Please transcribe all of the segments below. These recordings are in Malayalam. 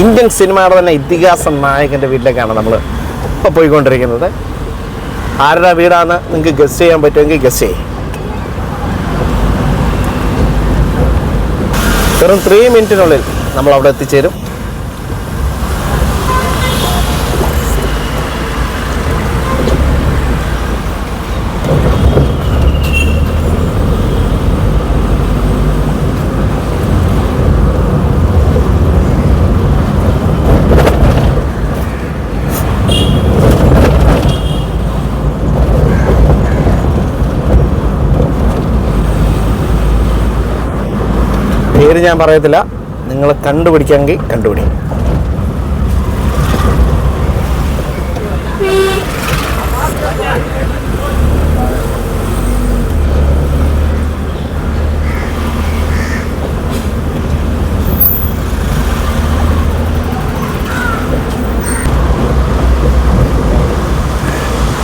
ഇന്ത്യൻ സിനിമയുടെ തന്നെ ഇതിഹാസ നായകന്റെ വീട്ടിലേക്കാണ് നമ്മൾ ഇപ്പോൾ പോയിക്കൊണ്ടിരിക്കുന്നത്. ആരുടെ വീടാണ്? നിങ്ങൾക്ക് ഗസ് ചെയ്യാൻ പറ്റുമെങ്കിൽ ഗസ് ചെയ്യും. വെറും ത്രീ മിനിറ്റിനുള്ളിൽ നമ്മൾ അവിടെ എത്തിച്ചേരും. പേര് ഞാൻ പറയത്തില്ല. നിങ്ങൾ കണ്ടുപിടിക്കാമെങ്കിൽ കണ്ടുപിടിക്കും.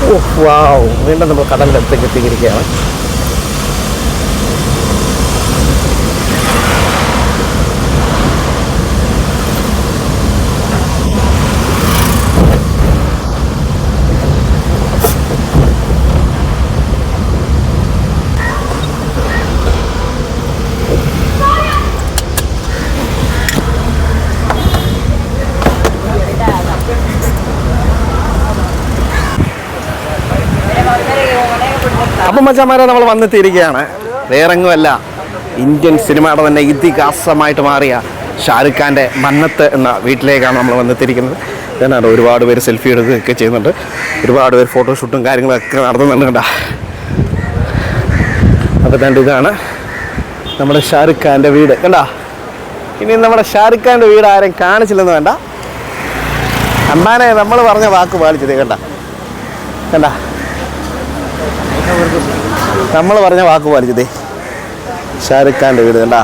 ഓ വാവ്. വീണ്ടും നമ്മൾ കടലിന്റെ അടുത്തേക്ക് അപ്പം മച്ചാമാരെ നമ്മൾ വന്നെത്തിയിരിക്കുകയാണ്. വേറെങ്ങുമല്ല ഇന്ത്യൻ സിനിമയുടെ തന്നെ ഇതിഹാസമായിട്ട് മാറിയ ഷാരുഖ് ഖാന്റെ മന്നത്ത് എന്ന വീട്ടിലേക്കാണ് നമ്മൾ വന്നെത്തിയിരിക്കുന്നത്. ഞാനാണ് ഒരുപാട് പേര് സെൽഫി എടുക്കുകയൊക്കെ ചെയ്യുന്നുണ്ട്. ഒരുപാട് പേര് ഫോട്ടോഷൂട്ടും കാര്യങ്ങളൊക്കെ നടത്തുന്നുണ്ട് കേട്ടോ അപ്പോൾ തന്നെ ഇതാണ് നമ്മുടെ ഷാരുഖ് ഖാന്റെ വീട്. കണ്ടാ? ഇനി നമ്മുടെ ഷാരുഖ് ഖാന്റെ വീട് ആരും കാണിച്ചില്ലെന്ന് വേണ്ട. അമ്മാനെ നമ്മൾ പറഞ്ഞ വാക്ക് പാലിച്ചത് കണ്ട. കണ്ട? നമ്മൾ പറഞ്ഞ വാക്ക് പാലിച്ചതേ. ഷാരുഖ് ഖാന്റെ വീട് കണ്ടാ?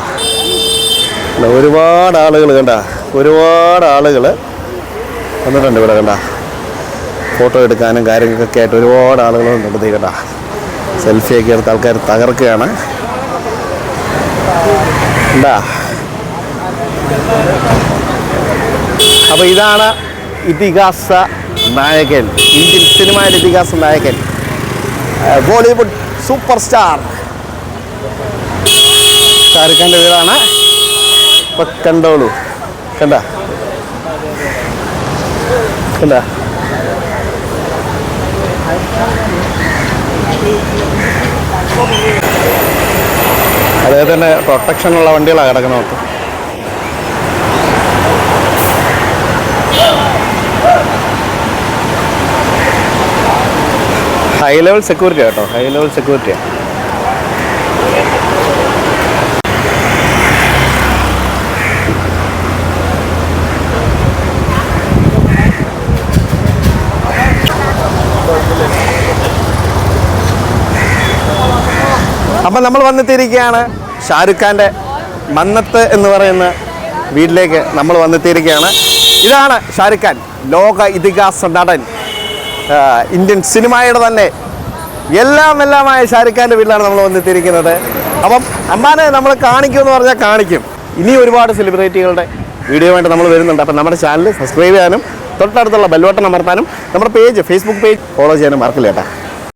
ഒരുപാട് ആളുകൾ കണ്ട? ഒരുപാട് ആളുകൾ വന്നിട്ടുണ്ട് ഇവിടെ കണ്ട? ഫോട്ടോ എടുക്കാനും കാര്യങ്ങൾക്കൊക്കെ ആയിട്ട് ഒരുപാട് ആളുകൾ വന്നിട്ടുണ്ട് കണ്ട? സെൽഫിയൊക്കെ എടുത്ത് ആൾക്കാർ തകർക്കുകയാണ്. എന്താ അപ്പോൾ ഇതാണ് ഇതിഹാസ നായകൻ. ഇന്ത്യൻ സിനിമയുടെ ഇതിഹാസ നായകൻ. ബോളിവുഡ് സൂപ്പർ സ്റ്റാർ ഷാരൂഖ് ഖാന്റെ വീടാണ്. ഇപ്പൊ കണ്ടോളൂ. കണ്ട? കണ്ട? തന്നെ പ്രൊട്ടക്ഷനുള്ള വണ്ടികളാണ് കിടക്കുന്നത് ഹൈ ലെവൽ സെക്യൂരിറ്റി കേട്ടോ. ഹൈ ലെവൽ സെക്യൂരിറ്റിയാണ് അപ്പം നമ്മൾ വന്നെത്തിയിരിക്കുകയാണ് ഷാരുഖ് ഖാന്റെ മന്നത്ത് എന്ന് പറയുന്ന വീട്ടിലേക്ക് നമ്മൾ വന്നെത്തിയിരിക്കുകയാണ്. ഇതാണ് ഷാരുഖ് ഖാൻ ലോക ഇതിഹാസ നടൻ ഇന്ത്യൻ സിനിമയുടെ തന്നെ എല്ലാം എല്ലാമായ ഷാരൂഖ് ഖാന്റെ വീട്ടിലാണ് നമ്മൾ വന്നെത്തിയിരിക്കുന്നത് അപ്പം അമ്മാനെ നമ്മൾ കാണിക്കും എന്ന് പറഞ്ഞാൽ കാണിക്കും. ഇനി ഒരുപാട് സെലിബ്രിറ്റികളുടെ വീഡിയോ ആയിട്ട് നമ്മൾ വരുന്നുണ്ട്. അപ്പം നമ്മുടെ ചാനൽ സബ്സ്ക്രൈബ് ചെയ്യാനും തൊട്ടടുത്തുള്ള ബെൽബട്ടൺ അമർത്താനും നമ്മുടെ പേജ് ഫേസ്ബുക്ക് പേജ് ഫോളോ ചെയ്യാനും മറക്കില്ല കേട്ടോ.